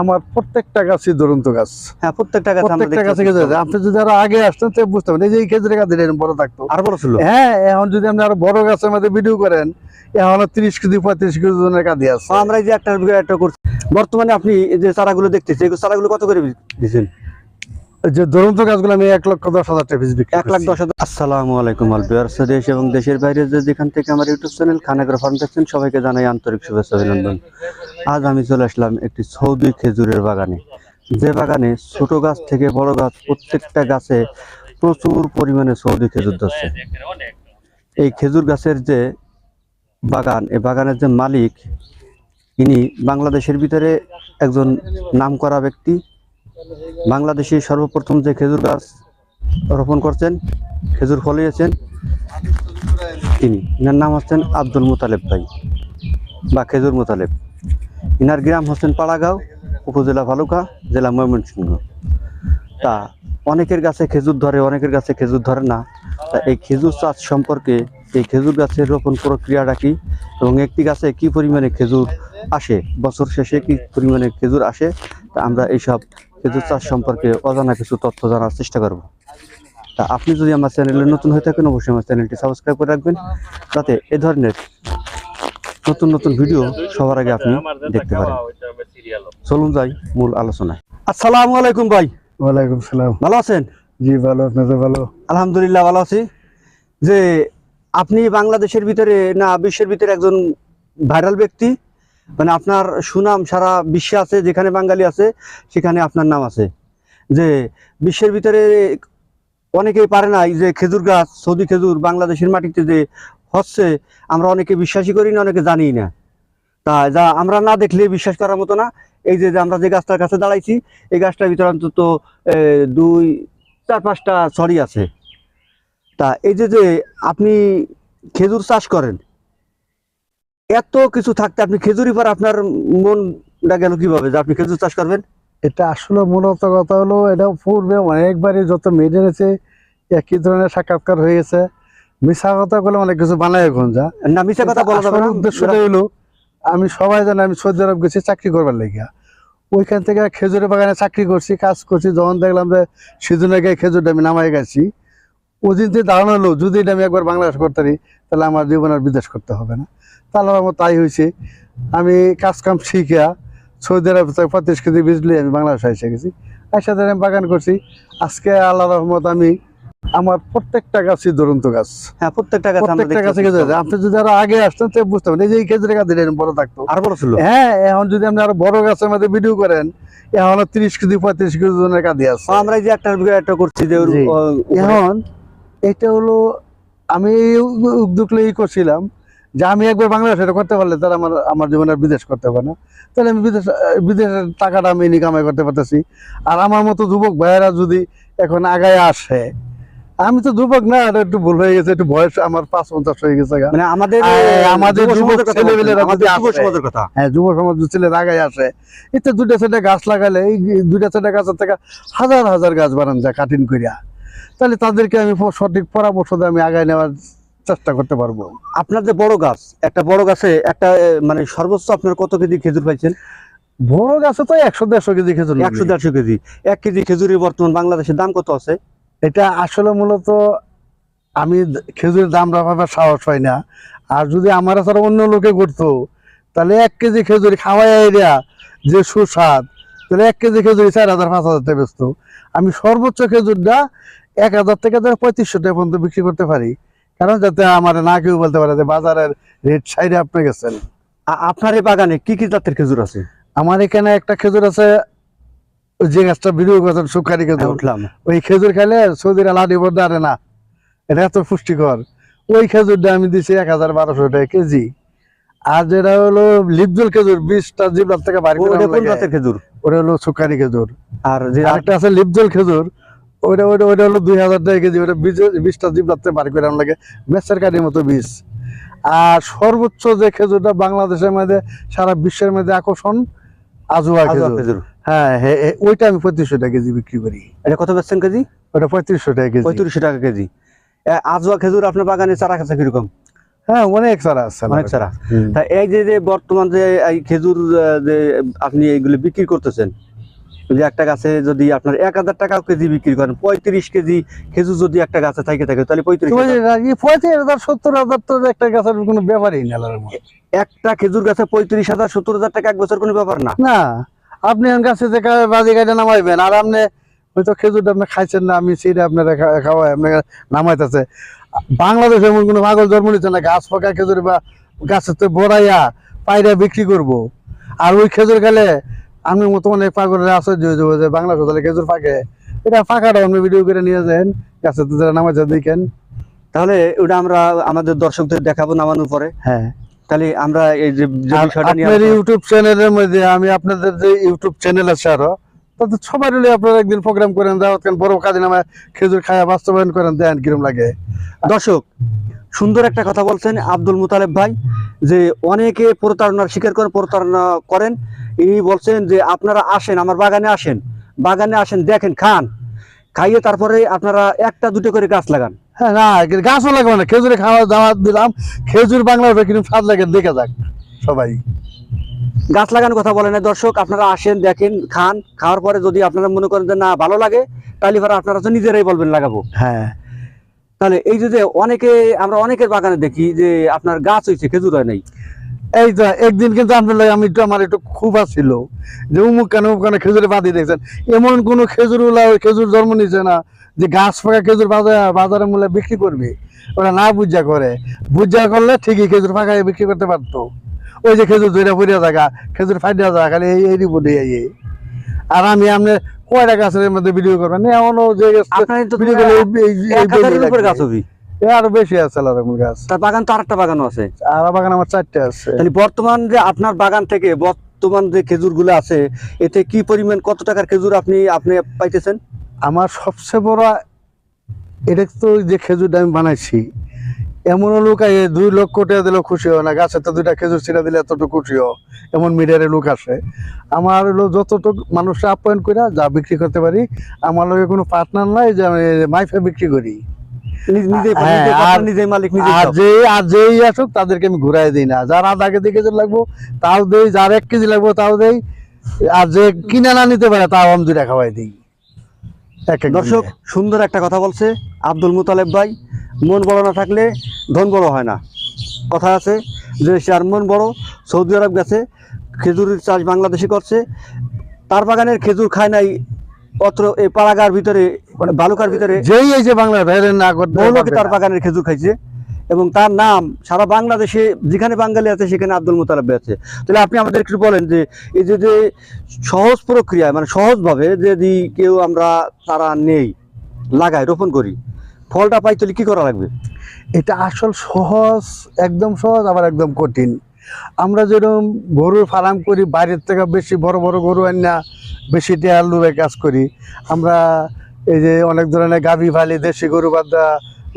আমার প্রত্যেকটা গাছই দুরন্ত গাছ। হ্যাঁ প্রত্যেকটা গাছ প্রত্যেকটা গাছে খেজুর। আপনি যদি আরও আগে আসতেন তো বুঝতে পারেন এই যে এই খেজুরের গাছ এরকম বড় থাকতো। আর বড় ছিল? হ্যাঁ এখন যদি আপনি আরও বড় গাছের মধ্যে ভিডিও করেন এখন তিরিশ কেজি পঁয়ত্রিশ কেজি কাঁদি আছে। আমরা এই যে একটা একটা করছি। বর্তমানে আপনি যে চারাগুলো দেখতেছি এই চারাগুলো কত করে দিচ্ছেন? যে দুরন্ত গাছগুলো আমি এক লক্ষ দশ হাজার টাকা বিক্রি এক লাখ দশ হাজার। আসসালামু আলাইকুম আলবিয়ার্স দেশ এবং দেশের বাইরে যে যেখান থেকে আমার ইউটিউব চ্যানেল খানাগ্রা ফার্ম দেখছেন সবাইকে জানাই আন্তরিক শুভেচ্ছা অভিনন্দন। আজ আমি চলে আসলাম একটি সৌদি খেজুরের বাগানে। যে বাগানে ছোট গাছ থেকে বড় গাছ প্রত্যেকটা গাছে প্রচুর পরিমাণে সৌদি খেজুর ধরছে। এই খেজুর গাছের যে বাগান এই বাগানের যে মালিক ইনি বাংলাদেশের ভিতরে একজন নামকরা ব্যক্তি। বাংলাদেশে সর্বপ্রথম যে খেজুর গাছ রোপণ করছেন, খেজুর ফলিয়েছেন তিনি। ইনার নাম হচ্ছেন আব্দুল মুতালেব ভাই বা খেজুর মুতালেব। ইনার গ্রাম হচ্ছেন পাড়াগাঁও, উপজেলা ভালুকা, জেলা ময়মনসিংহ। তা অনেকের গাছে খেজুর ধরে, অনেকের গাছে খেজুর ধরে না। তা এই খেজুর চাষ সম্পর্কে এই খেজুর গাছের রোপণ প্রক্রিয়াটা কি এবং একটি গাছে কি পরিমাণে খেজুর আসে? বছর শেষে কি পরিমাণে খেজুর আসে? তা আমরা এইসব খেজুর চাষ সম্পর্কে অজানা কিছু তথ্য জানার চেষ্টা করব। তা আপনি যদি আমার চ্যানেলে নতুন হয়ে থাকেন অবশ্যই আমার চ্যানেলটি সাবস্ক্রাইব করে রাখবেন। যাতে এ ধরনের নতুন নতুন ভিডিও সবার আগে আপনি দেখতে পারেন। চলুন যাই মূল আলোচনায়। আসসালামু আলাইকুম ভাই। ওয়ালাইকুম সালাম। ভালো আছেন? জি ভালো। আপনাদের ভালো? আলহামদুলিল্লাহ ভালো আছি। যে আপনি বাংলাদেশের ভিতরে না বিশ্বের ভিতরে একজন ভাইরাল ব্যক্তি মানে আপনার সুনাম সারা বিশ্বে আছে, যেখানে বাঙালি আছে, সেখানে আপনার নাম আছে। যে বিশ্বের ভিতরে অনেকেই পারে না যে খেজুর গাছ, সৌদি খেজুর বাংলাদেশের মাটিতে যে হচ্ছে, আমরা অনেকে বিশ্বাসই করি না, অনেকে জানি না। তা যা আমরা না দেখলে বিশ্বাস করার মতো না। এই যে যে আমরা যে গাছটার কাছে দাঁড়াইছি, এই গাছটার ভিতরে অন্তত দুই, চার, পাঁচটা সরি আছে। তা এই যে যে আপনি খেজুর চাষ করেন এত কিছু থাকতে আপনি খেজুরি পর আপনার মনটা গেল কীভাবে? যে আপনি খেজুর চাষ করবেন? এটা আসলে মূলত কথা হলো এটা পূর্বে অনেকবারই যত মেডেন আছে একই ধরনের সাক্ষাৎকার হয়ে গেছে। মিশা কথা বলে অনেক কিছু বানায় এখন যা। না মিশা কথা বলা যাবে উদ্দেশ্যটা হলো আমি সবাই জানি আমি সৌদি আরব গেছি চাকরি করবার লেগে ওইখান থেকে খেজুরের বাগানে চাকরি করছি কাজ করছি যখন দেখলাম যে সিজনে গিয়ে খেজুরটা আমি নামাই গেছি। থেকে দাঁড়ানো হলো যদি এটা আমি একবার বাংলাদেশ করতে পারি তাহলে আমার জীবন আর বিদেশ করতে হবে না। তাহলে আমার তাই হয়েছে। আমি কাজ কাম শিখিয়া সৌদি আরব পঁয়ত্রিশ কেজি বিজলি আমি বাংলাদেশে এসে গেছি। একসাথে আমি বাগান করছি। আজকে আল্লাহ রহমত আমি আমার প্রত্যেকটা গাছই দুরন্ত গাছ। হ্যাঁ প্রত্যেকটা গাছ প্রত্যেকটা গাছে খেজুর আছে। আপনি যদি আরও আগে আসতেন তাহলে বুঝতে পারেন এই যে এই খেজুরের গাছ এরকম বড় থাকতো। আর বড় ছিল? হ্যাঁ এখন যদি আপনি আরও বড় গাছের মধ্যে ভিডিও করেন এখন তিরিশ কেজি পঁয়ত্রিশ কেজি ওজনের কাঁদি আছে। তো আমরা যে একটা একটা করছি যে এখন এটা হলো আমি এই উ- উদ্যোগ নিয়েই করছিলাম যে আমি একবার বাংলাদেশ এটা করতে পারলে তাহলে আমার আমার জীবনে আর বিদেশ করতে হবে না। তাহলে আমি বিদেশ বিদেশের টাকাটা আমি ইনকামাই করতে পারতেছি। আর আমার মতো যুবক ভাইয়েরা যদি এখন আগায় আসে আমি তো যুবক না এটা একটু ভুল হয়ে গেছে একটু বয়স আমার পাঁচ পঞ্চাশ হয়ে গেছে। মানে আমাদের আমাদের যুবক ছেলেমেয়েরা যুব সমাজের কথা। হ্যাঁ যুব সমাজ ছেলে আগায় আসে এতে দুটা চারটা গাছ লাগালে এই দুটা চারটা গাছের থেকে হাজার হাজার গাছ বানান যায় কাটিং করিয়া তাহলে তাদেরকে আমি সঠিক পরামর্শ দিয়ে আমি আগায় নেওয়ার চেষ্টা করতে পারব। আপনার যে বড় গাছ একটা বড় গাছে একটা মানে সর্বোচ্চ আপনার কত কেজি খেজুর পাইছেন? বড় গাছে তো একশো দেড়শো কেজি খেজুর একশো দেড়শো কেজি। এক কেজি খেজুরের বর্তমান বাংলাদেশের দাম কত আছে? এটা আসলে মূলত আমি খেজুরের দাম রাখাবার সাহস হয় না। আর যদি আমার ছাড়া অন্য লোকে করতো তাহলে এক কেজি খেজুরি খাওয়াই এরিয়া যে সুস্বাদ। তাহলে এক কেজি খেজুরি চার হাজার পাঁচ হাজার টাকা বেচতো। আমি সর্বোচ্চ খেজুরটা এক হাজার থেকে ধরে পঁয়ত্রিশশো টাকা পর্যন্ত বিক্রি করতে পারি। কারণ যাতে আমার না কেউ বলতে পারে যে বাজারের রেট সাইডে আপনি গেছেন। আপনার এই বাগানে কি কি জাতের খেজুর আছে? আমার এখানে একটা খেজুর আছে যে গাছটা বিক্রি করছেন সুখারি খেজুর। উঠলাম ওই খেজুর খাইলে সৌদিরা লাডি বড় আরে না। এটা এত পুষ্টিকর। ওই খেজুরটা আমি দিছি এক হাজার বারোশো টাকা কেজি। আর যেটা হলো লিপজল খেজুর বিশটা জিবলার থেকে বাড়ি খেজুর? ওটা হলো সুকারি খেজুর। আর যে আরেকটা আছে লিপজল খেজুর। ওইটা ওইটা ওইটা হলো দুই হাজার টাকা কেজি ওটা বীজ- জিবলার থেকে বাড়ি করে লাগে মেসের কাঠির মতো বীজ। আর সর্বোচ্চ যে খেজুরটা বাংলাদেশের মধ্যে সারা বিশ্বের মধ্যে আকর্ষণ আজুয়া খেজুর। হ্যাঁ ওইটা আমি পঁয়ত্রিশশো টাকা কেজি বিক্রি করি। এটা কত বেচছেন কেজি? ওটা পঁয়ত্রিশশো টাকা কেজি। পঁয়ত্রিশশো টাকা কেজি। এ, আজওয়া খেজুর আপনার বাগানে চারা খাচ্ছে কীরকম? হ্যাঁ অনেক চারা আছে অনেক চারা। এই যে যে বর্তমান যে এই খেজুর যে আপনি এইগুলো বিক্রি করতেছেন যে একটা গাছে যদি আপনার এক হাজার টাকা কেজি বিক্রি করেন পঁয়ত্রিশ কেজি খেজুর যদি একটা গাছে থাকে থাকে তাহলে পঁয়ত্রিশ হাজার। পঁয়ত্রিশ হাজার সত্তর হাজার তো একটা গাছের কোনো ব্যাপারই না একটা খেজুর গাছে পঁয়ত্রিশ হাজার সত্তর হাজার টাকা এক বছর কোনো ব্যাপার না। না আপনি এখন গাছে যে বাজি গাড়ি নামাইবেন আর আপনি হয়তো খেজুরটা আপনি খাইছেন না আমি সেটা আপনারা খাওয়াই আপনাকে নামাইতেছে। বাংলাদেশে এমন কোনো পাগল জন্ম নিচ্ছে না গাছ পাকা খেজুর বা গাছের তো বড়াইয়া পাইরা বিক্রি করব। আর ওই খেজুর খেলে আমি মতো অনেক পাগলের আশ্চর্য হয়ে যাব যে বাংলা সদালে খেজুর পাকে এটা ফাঁকাটা আপনি ভিডিও করে নিয়ে যান গাছের তো যারা নামাইছে দেখেন। তাহলে ওটা আমরা আমাদের দর্শকদের দেখাবো নামানোর পরে। হ্যাঁ। তাহলে আমরা এই যে আপনার ইউটিউব চ্যানেলের মধ্যে আমি আপনাদের যে ইউটিউব চ্যানেল আছে আরও তাদের সবাই মিলে আপনারা একদিন প্রোগ্রাম করেন দাওয়াত করেন বড় কাজে নামে খেজুর খায়া বাস্তবায়ন করেন দেন কিরম লাগে। দর্শক সুন্দর একটা কথা বলছেন আব্দুল মুতালেব ভাই যে অনেকে প্রতারণার শিকার করেন প্রতারণা করেন। ইনি বলছেন যে আপনারা আসেন আমার বাগানে আসেন। বাগানে আসেন দেখেন খান। খাইয়ে তারপরে আপনারা একটা দুটো করে গাছ লাগান। হ্যাঁ না গাছও লাগবে না। খেজুরে খাওয়া দাওয়াত দিলাম। খেজুর বাংলার কিন্তু ফাঁদ লাগে দেখে যাক সবাই। গাছ লাগানোর কথা বলেন না দর্শক আপনারা আসেন দেখেন খান। খাওয়ার পরে যদি আপনারা মনে করেন যে না ভালো লাগে তাহলে আপনারা তো নিজেরাই বলবেন লাগাবো। হ্যাঁ। তাহলে এই যে অনেকে, আমরা অনেকের বাগানে দেখি যে আপনার গাছ হয়েছে খেজুর হয় নাই। এই যে একদিন কিন্তু আপনার আমি একটু, আমার একটু খুব ছিল যে উমুক কেন কেন খেজুরে বাদি দেখছেন এমন কোন খেজুর খেজুর জন্ম নিচ্ছে না যে গাছ ফাঁকা খেজুর বাজারে বাজারে মূল্যে বিক্রি করবে। ওরা না বুঝা করে। বুঝা করলে ঠিকই খেজুর ফাঁকা বিক্রি করতে পারতো। ওই যে খেজুর ধরে পড়িয়া থাকা খেজুর ফাইটিয়া থাকা খালি এই এই এই। আর আমি আপনি কয়টা গাছের মধ্যে ভিডিও করবেন? এমনও যে ভিডিও করলে গাছ হবি। আরও বেশি আছে আলাদা গাছ। তার বাগান তো আরেকটা বাগানও আছে। আর বাগান আমার চারটে আছে। তাহলে বর্তমান যে আপনার বাগান থেকে বর্তমান যে খেজুরগুলো আছে এতে কি পরিমাণ কত টাকার খেজুর আপনি আপনি পাইতেছেন? আমার সবচেয়ে বড় এটা তো যে খেজুরটা আমি বানাইছি এমনও লোক আয়ে দুই লক্ষ টাকা দিলেও খুশি হয় না। গাছে তো দুইটা খেজুর ছিঁড়া দিলে এতটুকু খুশি হয়। এমন মিডিয়ারে লোক আসে। আমার হলো যতটুকু মানুষরা আপ্যায়ন করে যা বিক্রি করতে পারি আমার লগে কোনো পার্টনার নাই যে আমি মাইফে বিক্রি করি। আসুক তাদেরকে আমি ঘুরাই দিই না। যার আধা কেজি কেজি লাগবো তাও দেই। যার এক কেজি লাগবো তাও দেই। আর যে কিনে না নিতে পারে তাও আমি দুইটা খাওয়াই দিই। দর্শক সুন্দর একটা কথা বলছে আব্দুল মুতালেব ভাই। মন বড় না থাকলে ধন বড় হয় না। কথা আছে যে আর মন বড় সৌদি আরব গেছে খেজুরের চাষ বাংলাদেশে করছে তার বাগানের খেজুর খায় নাই অত্র এই পাড়াগার ভিতরে মানে বালুকার ভিতরে যেই এই যে বাংলার বাইরে না করতে তার বাগানের খেজুর খাইছে। এবং তার নাম সারা বাংলাদেশে, যেখানে বাঙালি আছে, সেখানে আব্দুল মোতালেব আছে। তাহলে আপনি আমাদের একটু বলেন যে, এই যে সহজ প্রক্রিয়া মানে সহজভাবে যদি কেউ আমরা তারা নেই লাগাই রোপণ করি, ফলটা পাই তাহলে কী করা লাগবে? এটা আসল সহজ, একদম সহজ, আবার একদম কঠিন। আমরা যেরকম গরুর ফার্ম করি, বাইরের থেকে বেশি বড় বড় গরু আনা বেশি টেয়ার লুবে কাজ করি। আমরা এই যে অনেক ধরনের গাভী ফালি, দেশি গরু বাদা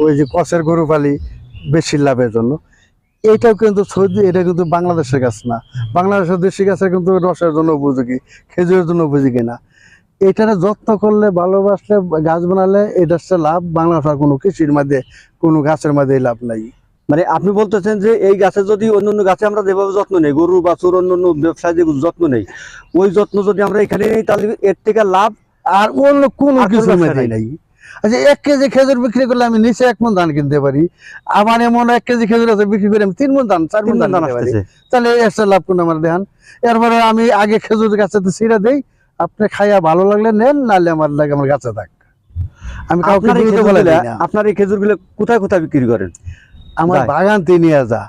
ওই যে কষের গরু ফালি বেশি লাভের জন্য। এইটাও কিন্তু সৌদি এটা কিন্তু বাংলাদেশের গাছ না। বাংলাদেশের দেশি গাছের কিন্তু রসের জন্য উপযোগী খেজুরের জন্য উপযোগী না। এটারে যত্ন করলে ভালোবাসলে গাছ বানালে এটা হচ্ছে লাভ বাংলাদেশের কোনো কৃষির মধ্যে কোনো গাছের মধ্যে লাভ নাই। মানে আপনি বলতেছেন যে এই গাছে যদি অন্য অন্য গাছে আমরা যেভাবে যত্ন নেই গরু বাছুর অন্য অন্য ব্যবসায় যে যত্ন নেই ওই যত্ন যদি আমরা এখানে নেই তাহলে এর থেকে লাভ আর অন্য কোনো মধ্যে নাই। আচ্ছা এক কেজি খেজুর বিক্রি করলে আমি নিচে এক মন ধান কিনতে পারি। আমার এমন এক কেজি খেজুর আছে বিক্রি করে আমি তিন মন ধান চার মন ধান পারি। তাহলে এসে লাভ কোন আমার দেখান এরপরে আমি আগে খেজুর গাছে তো ছিঁড়ে দেই আপনি খাইয়া ভালো লাগলে নেন নাহলে আমার লাগে আমার গাছে থাক। আমি কাউকে আপনার এই খেজুরগুলা- কোথায় কোথায় বিক্রি করেন? আমার বাগান তে নিয়ে যা।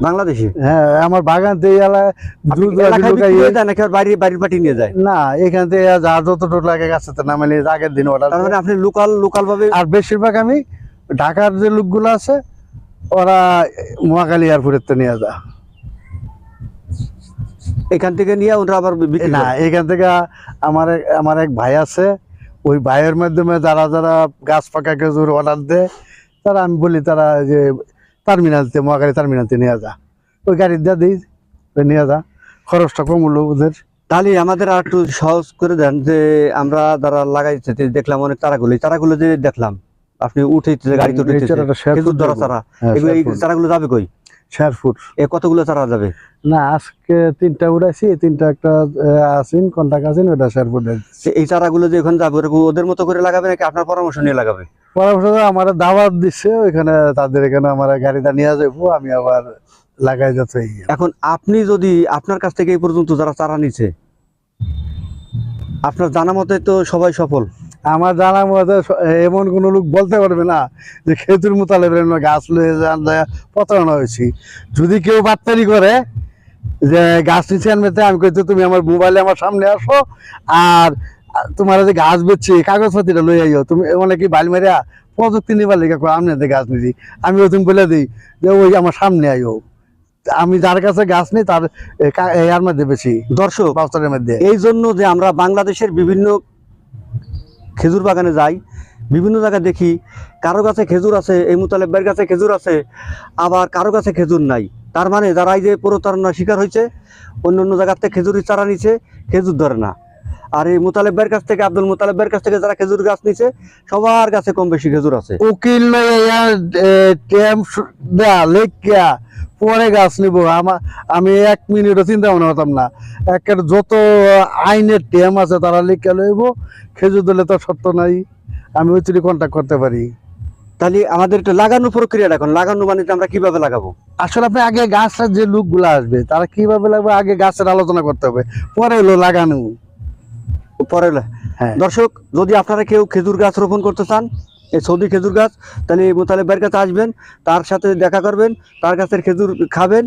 বাংলাদেশে? হ্যাঁ আমার বাগান বাড়ির পাটি নিয়ে যায়? না এখান থেকে যা লাগে গাছে তো নামালে আগের দিন তার মানে আপনি লোকাল লোকাল ভাবে আর বেশিরভাগ আমি ঢাকার যে লোকগুলো আছে ওরা মহাকালী এয়ারপোর্টের তো নিয়ে যা এখান থেকে নিয়ে ওরা আবার না এখান থেকে আমার আমার এক ভাই আছে ওই ভাইয়ের মাধ্যমে যারা যারা গাছ পাকা খেজুর অর্ডার দেয় তারা আমি বলি তারা যে টার্মিনালতে মহাকালী টার্মিনালতে নিয়ে যা। ওই গাড়ির দিয়ে দিই নিয়ে যা। খরচটা কম হলো ওদের। তাহলে আমাদের আর একটু সহজ করে দেন যে আমরা যারা লাগাইছে দেখলাম অনেক তারাগুলো এই তারাগুলো যে দেখলাম আপনি উঠে গাড়িতে এই উঠে চারাটা share খেজুর করে ধরা। চারা। হ্যাঁ, এগুলো এই চারাগুলো যাবে কই। শেরপুর এ কতগুলো চারা যাবে? না আজকে তিনটা উড়াইছি তিনটা একটা আসিন কন্টাক্ট আছেন ওটা শেরপুর এই চারাগুলো যে ওখানে যাবে ওদের মতো করে লাগাবে নাকি আপনার পরামর্শ নিয়ে লাগাবে? পরামর্শ আমার দাওয়াত দিচ্ছে ওইখানে তাদের এখানে আমার গাড়িটা নিয়ে যাব আমি আবার লাগাই এখন আপনি যদি আপনার কাছ থেকে এই পর্যন্ত যারা চারা নিছে আপনার জানা মতে তো সবাই সফল। আমার জানা মতে এমন কোনো লোক বলতে পারবে না যে খেতুর মোতালেবের গাছ লয়ে যান প্রতারণা হয়েছি। যদি কেউ বাত্তারি করে যে গাছ নিচে আনবে আমি কইতে তুমি আমার মোবাইলে আমার সামনে আসো আর তোমার যে গাছ বেচছি কাগজপাতিটা লই আইও। তুমি অনেকে বাল মেরিয়া প্রযুক্তি নিবার লেগে আমি গাছ নিছি। আমি ওই তুমি বলে দিই যে ওই আমার সামনে আইও। আমি যার কাছে গাছ নেই তার এ, কা- এ, ইয়ার মধ্যে বেশি দর্শক বাস্তবের মধ্যে। এই জন্য যে আমরা বাংলাদেশের বিভিন্ন খেজুর বাগানে যাই বিভিন্ন জায়গায় দেখি কারও কাছে খেজুর আছে এই মুতালেবের কাছে খেজুর আছে আবার কারও কাছে খেজুর নাই। তার মানে যারা এই যে প্রতারণার শিকার হয়েছে অন্য অন্য জায়গার থেকে খেজুরি চারা নিছে খেজুর ধরে না। আর এই মুতালেবের কাছ থেকে আব্দুল মুতালেবের কাছ থেকে যারা খেজুর গাছ নিছে সবার কাছে কম বেশি খেজুর আছে। উকিল লেখিয়া পরে গাছ নিব। আমার আমি এক মিনিটও চিন্তা ভাবনা করতাম না। একের যত আইনের টেম আছে তারা লিখে লইব। খেজুর দিলে তো সত্য নাই। আমি ওই তুলি কন্ট্যাক্ট করতে পারি। তাহলে আমাদের একটা লাগানোর প্রক্রিয়াটা এখন লাগানো মানে আমরা কীভাবে লাগাবো? আসলে আপনি আগে গাছের যে লোকগুলো আসবে তারা কীভাবে লাগবে? আগে গাছের আলোচনা করতে হবে। পরে হলো লাগানো। পরে হ্যাঁ। দর্শক যদি আপনারা কেউ খেজুর গাছ রোপণ করতে চান এই সৌদি খেজুর গাছ তাহলে এই মোতালেবের কাছে আসবেন তার সাথে দেখা করবেন তার কাছের খেজুর খাবেন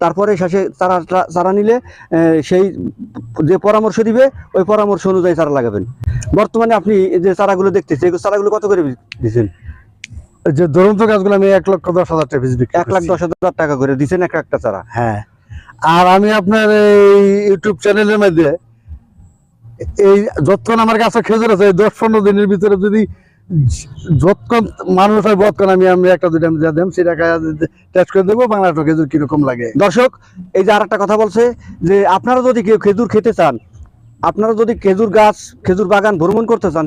তারপরে শেষে চারা চারা নিলে সেই যে পরামর্শ দিবে ওই পরামর্শ অনুযায়ী চারা লাগাবেন। বর্তমানে আপনি যে চারাগুলো দেখতেছেন এই চারাগুলো কত করে দিচ্ছেন যে দুরন্ত গাছগুলো আমি এক লক্ষ দশ হাজার টাকা বিক্রি এক লাখ দশ হাজার টাকা করে দিচ্ছেন এক একটা চারা। হ্যাঁ। আর আমি আপনার এই ইউটিউব চ্যানেলের মধ্যে এই যতক্ষণ আমার কাছে খেজুর আছে দশ পনেরো দিনের ভিতরে যদি যতক্ষণ মানুষ হয় বতক্ষণ আমি আমি একটা দুইটা আমি যা দেম সেটা টেস্ট করে দেবো বাংলা খেজুর কীরকম লাগে। দর্শক এই যে আর একটা কথা বলছে যে আপনারা যদি কেউ খেজুর খেতে চান আপনারা যদি খেজুর গাছ খেজুর বাগান ভ্রমণ করতে চান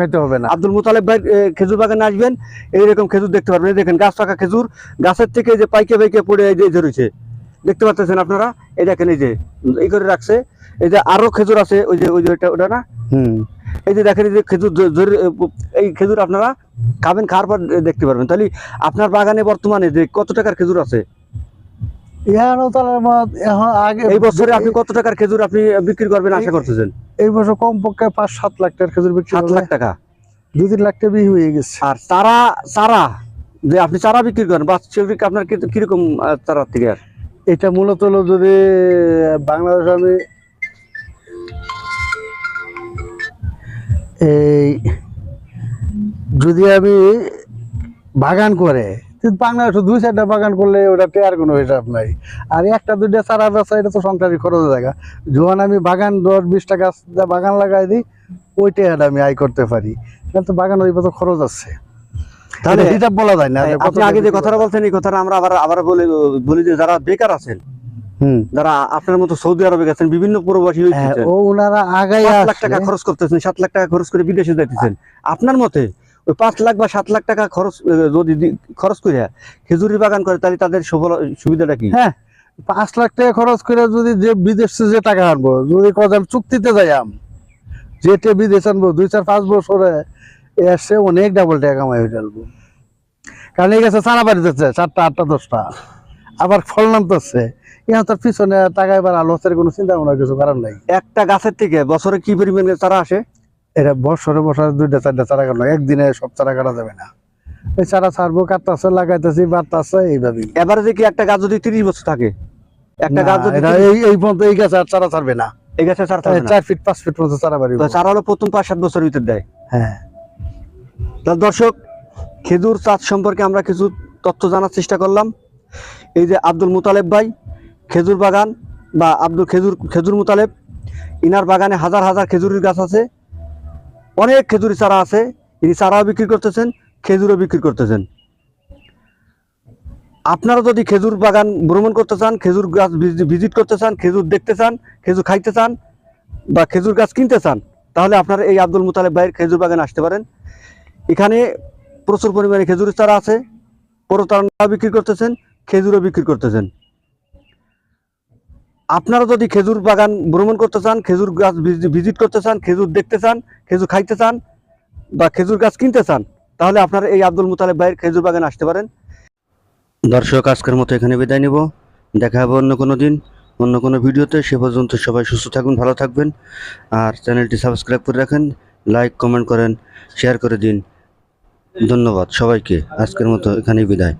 খাইতে হবে না। আব্দুল মুতালেব ভাই খেজুর বাগানে আসবেন এইরকম খেজুর দেখতে পারবেন। দেখেন গাছ পাকা খেজুর গাছের থেকে যে পাইকে পাইকে পড়ে এই যে রয়েছে। দেখতে পাচ্ছেন আপনারা? এই দেখেন এই যে এই করে রাখছে। এই যে আরও খেজুর আছে ওই যে ওই যে ওটা ওটা না? হুম। এই যে দেখেন যে খেজুর এই খেজুর আপনারা খাবেন খাওয়ার পর দেখতে পারবেন। তাহলে আপনার বাগানে বর্তমানে যে কত টাকার খেজুর আছে? ইহানো তাহলে আমার- এখন আগে এই বছরে আপনি কত টাকার খেজুর আপনি বিক্রি করবেন আশা করতেছেন? এই বছর কম পক্ষে পাঁচ সাত লাখ টাকার খেজুর বিক্রি সাত লাখ টাকা। দুই তিন লাখ টাকা হয়ে গেছে। আর চারা চারা যে আপনি চারা বিক্রি করেন বাৎসরিক আপনার কীরকম চারা থেকে আর? এটা মূলত হলো যদি বাংলাদেশে আমি এই যদি আমি বাগান করে বাংলাদেশে দুই চারটা বাগান করলে ওটা আর কোনো হিসাব নাই। আর একটা দুইটা চারা বেচা এটা তো সংসারই খরচ জায়গা। যখন আমি বাগান দশ বিশটা গাছ বাগান লাগাই দিই ওইটাই আর আমি আয় করতে পারি। তাহলে তো বাগান ওই তো খরচ আছে। তাহলে হিসাব বলা যায় না। যে আপনি আগে যে কথাটা বলছেন এই কথাটা আমরা আবার আবার বলি বলি যে যারা বেকার আছেন যারা আপনার মতো সৌদি আরবে গেছেন বিভিন্ন প্রবাসী হ্যাঁ, ও ওনারা আগাই লাখ টাকা খরচ করতেছেন সাত লাখ টাকা খরচ করে বিদেশে যাইতেছেন। আপনার মতে ওই পাঁচ লাখ বা সাত লাখ টাকা খরচ যদি খরচ করে খেজুরি বাগান করে তাহলে তাদের সফল- সুবিধাটা কি? হ্যাঁ পাঁচ লাখ টাকা খরচ করে যদি যে বিদেশে যে টাকা আনব যদি কথা আমি চুক্তিতে যাইয়াম যেটা বিদেশ আনব দুই চার পাঁচ বছরে এসে অনেক ডাবল টাকা কামাই হয়ে যাব কারণ এই গেছে চারা বাড়ি যাচ্ছে চারটা আটটা দশটা। আবার ফল নামতেছে। পিছনে টাকা এবার আলো হচ্ছে কোনো চিন্তা ভাবনা কিছু কারণ নাই। একটা গাছের থেকে বছরে কি পরিমাণ চারা আসে? এটা বছরে বছরে দুইটা চারটা চারা কাটলো একদিনে সব চারা কাটা যাবে না। এই চারা ছাড়বো কাটতেছে লাগাইতেছি বাড়তেছে এইভাবেই। এবারে কি একটা গাছ যদি তিরিশ বছর থাকে একটা গাছ যদি এই এই পর্যন্ত এই গাছ আর চারা ছাড়বে না। এই গাছে চারা ফিট পাঁচ ফিট মতো চারা বাড়ি চারা হলো প্রথম পাঁচ সাত বছর ভিতর দেয়। হ্যাঁ। দর্শক খেজুর চাষ সম্পর্কে আমরা কিছু তথ্য জানার চেষ্টা করলাম। এই যে আব্দুল মুতালেব ভাই খেজুর বাগান বা আব্দুল খেজুর খেজুর মুতালেব, ইনার বাগানে হাজার হাজার খেজুরের গাছ আছে। অনেক খেজুরি চারা আছে। ইনি চারাও বিক্রি করতেছেন, খেজুরও বিক্রি করতেছেন। আপনারা যদি খেজুর বাগান ভ্রমণ করতে চান, খেজুর গাছ ভিজিট করতে চান, খেজুর দেখতে চান, খেজুর খাইতে চান বা খেজুর গাছ কিনতে চান, তাহলে আপনারা এই আব্দুল মুতালেব ভাইয়ের খেজুর বাগানে আসতে পারেন। এখানে প্রচুর পরিমাণে খেজুরের চারা আছে। প্রতারণা বিক্রি করতেছেন, খেজুরও বিক্রি করতেছেন। আপনারা যদি খেজুর বাগান ভ্রমণ করতে চান, খেজুর গাছ ভিজিট করতে চান, খেজুর দেখতে চান, খেজুর খাইতে চান বা খেজুর গাছ কিনতে চান, তাহলে আপনারা এই আব্দুল মুতালেব ভাইয়ের খেজুর বাগান আসতে পারেন। দর্শক, আজকের মতো এখানে বিদায় নিব। দেখা হবে অন্য কোনো দিন, অন্য কোনো ভিডিওতে। সে পর্যন্ত সবাই সুস্থ থাকুন, ভালো থাকবেন। আর চ্যানেলটি সাবস্ক্রাইব করে রাখেন, লাইক, কমেন্ট করেন, শেয়ার করে দিন। ধন্যবাদ সবাইকে। আজকের মতো এখানেই বিদায়।